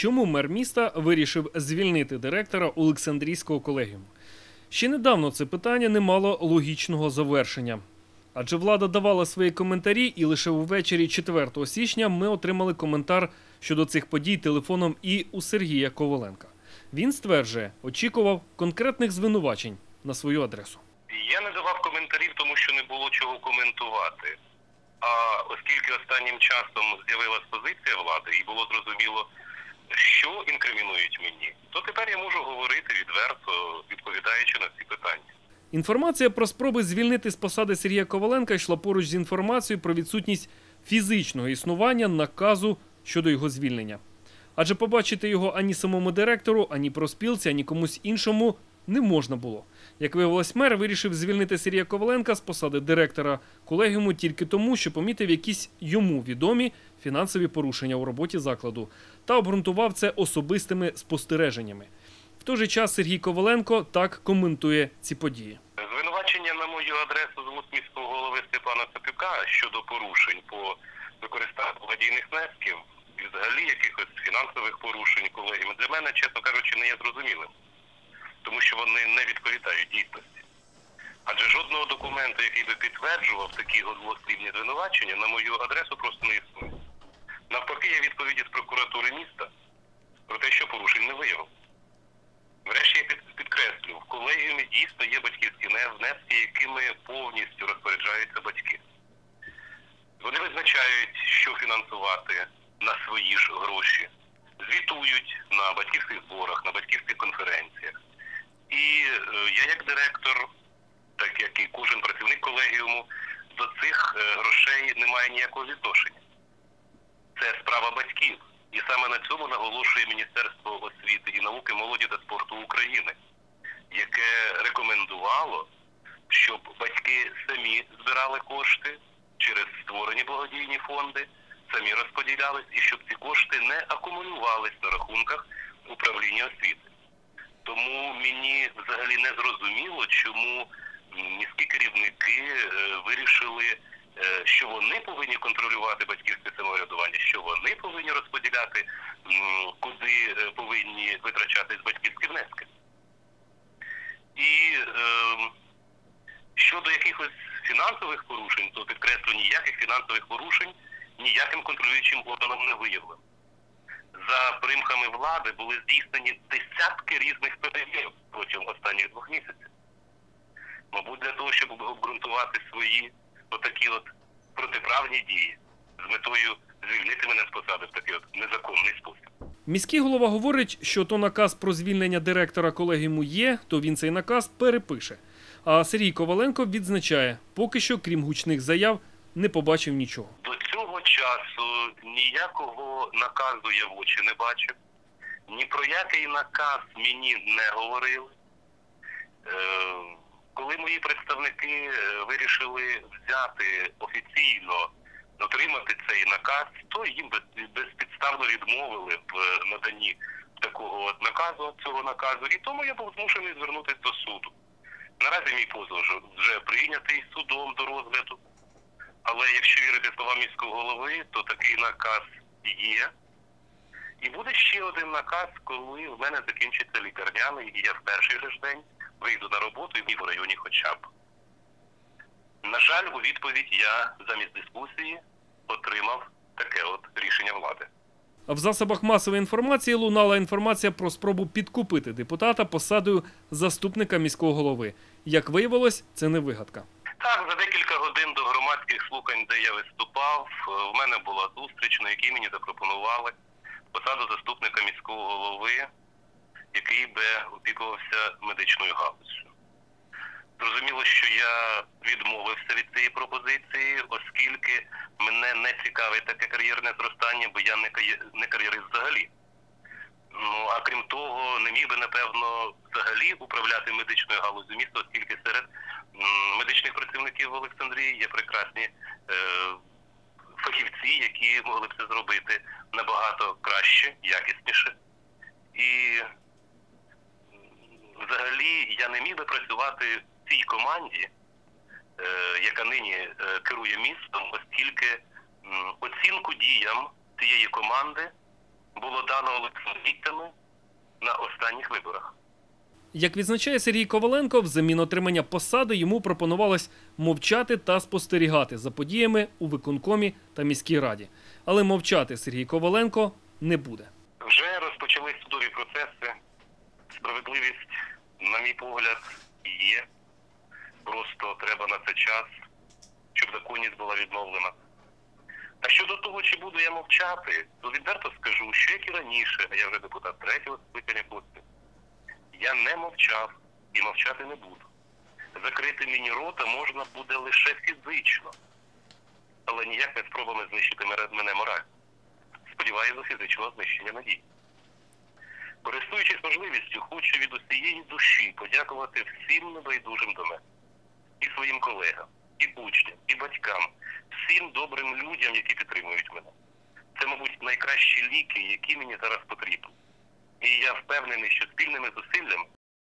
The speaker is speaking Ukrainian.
чому мер міста вирішив звільнити директора Олександрійського колегіуму. Ще недавно це питання не мало логічного завершення. Адже влада давала свої коментарі, і лише увечері 4 січня ми отримали коментар щодо цих подій телефоном і у Сергія Коваленка. Він стверджує, очікував конкретних звинувачень на свою адресу. Я не давав коментарів, тому що не було чого коментувати. А оскільки останнім часом з'явилась позиція влади і було зрозуміло, що інкримінують мені, то тепер я можу говорити відверто, відповідаючи на ці питання. Інформація про спроби звільнити з посади Сергія Коваленка йшла поруч з інформацією про відсутність фізичного існування наказу щодо його звільнення. Адже побачити його ані самому директору, ані проспілці, ані комусь іншому не можна було. Як виявилось, мер вирішив звільнити Сергія Коваленка з посади директора колегіуму тільки тому, що помітив якісь йому відомі фінансові порушення у роботі закладу та обґрунтував це особистими спостереженнями. В той же час Сергій Коваленко так коментує ці події. Звинувачення на мою адресу з вуст міського голови Степана Цапюка щодо порушень по використанню благодійних внесків і взагалі якихось фінансових порушень колегіями для мене, чесно кажучи, не є зрозумілим, тому що вони не відповідають дійсності. Адже жодного документу, який би підтверджував такі голослівні звинувачення, на мою адресу просто не існує. Навпаки, є відповіді з прокуратури міста про те, що порушень не виявив. Врешті я підкреслю, в колегіумі дійсно є батьківські внески, якими повністю розпоряджаються батьки. Вони визначають, що фінансувати на свої ж гроші, звітують на батьківських зборах, на батьківських конференціях. І е, я, як директор, так як і кожен працівник колегіуму, до цих е, грошей не має ніякого відношення. Це справа батьків. І саме на цьому наголошує Міністерство освіти і науки, молоді та спорту України, яке рекомендувало, щоб батьки самі збирали кошти через створені благодійні фонди, самі розподілялись, і щоб ці кошти не акумулювались на рахунках управління освіти. Тому мені взагалі не зрозуміло, чому міські керівники е, вирішили, е, що вони повинні контролювати батьківське самоврядування, що вони повинні розподіляти, куди е, повинні витрачатись батьківські внески. І ем, щодо якихось фінансових порушень, то підкреслю, ніяких фінансових порушень ніяким контролюючим органом не виявлено. За примхами влади були здійснені десятки різних перевірок протягом останніх двох місяців. Мабуть, для того, щоб обґрунтувати свої отакі от протиправні дії з метою звільнити мене з посади в такий от незаконний спосіб. Міський голова говорить, що то наказ про звільнення директора колегіуму є, то він цей наказ перепише. А Сергій Коваленко відзначає, поки що, крім гучних заяв, не побачив нічого. Часу ніякого наказу я в очі не бачив. Ні про який наказ мені не говорили. Е, коли мої представники е, вирішили взяти офіційно, отримати цей наказ, то їм без- безпідставно відмовили в е, наданні такого наказу, цього наказу, і тому я був змушений звернутися до суду. Наразі мій позов вже прийнятий судом до розгляду. Але якщо вірити словам міського голови, то такий наказ є. І буде ще один наказ, коли в мене закінчиться лікарняний, і я в перший же день вийду на роботу і в районі хоча б. На жаль, у відповідь я замість дискусії отримав таке от рішення влади. В засобах масової інформації лунала інформація про спробу підкупити депутата посадою заступника міського голови. Як виявилось, це не вигадка. Так, за декілька годин до громадських слухань, де я виступав, е, в мене була зустріч, на якій мені запропонували посаду заступника міського голови, який би опікувався медичною галуззю. Зрозуміло, що я відмовився від цієї пропозиції, оскільки мене не цікавить таке кар'єрне зростання, бо я не кар'єрист взагалі. Ну а крім того, не міг би напевно взагалі управляти медичною галузю міста, оскільки серед медичних працівників в Олександрії є прекрасні е, фахівці, які могли б це зробити набагато краще, якісніше. І взагалі я не міг би працювати в цій команді, е, яка нині е, керує містом, оскільки м, оцінку діям цієї команди було дано Олександрії. помітьтами на останніх виборах. Як відзначає Сергій Коваленко, взамін отримання посади йому пропонувалось мовчати та спостерігати за подіями у виконкомі та міській раді. Але мовчати Сергій Коваленко не буде. Вже розпочались судові процеси. Справедливість, на мій погляд, є. Просто треба на це час, щоб законність була відновлена. А щодо того, чи буду я мовчати, то відверто скажу, що як і раніше, а я вже депутат третього скликання поспіль, я не мовчав і мовчати не буду. Закрити мені рота можна буде лише фізично, але ніяк не спробами знищити мене- морально. Сподіваюся до фізичного знищення надій. Користуючись можливістю, хочу від усієї душі подякувати всім небайдужим до мене, і своїм колегам, і учням, і батькам, всім добрим людям, які підтримують мене. Це, мабуть, найкращі ліки, які мені зараз потрібні. І я впевнений, що спільними зусиллями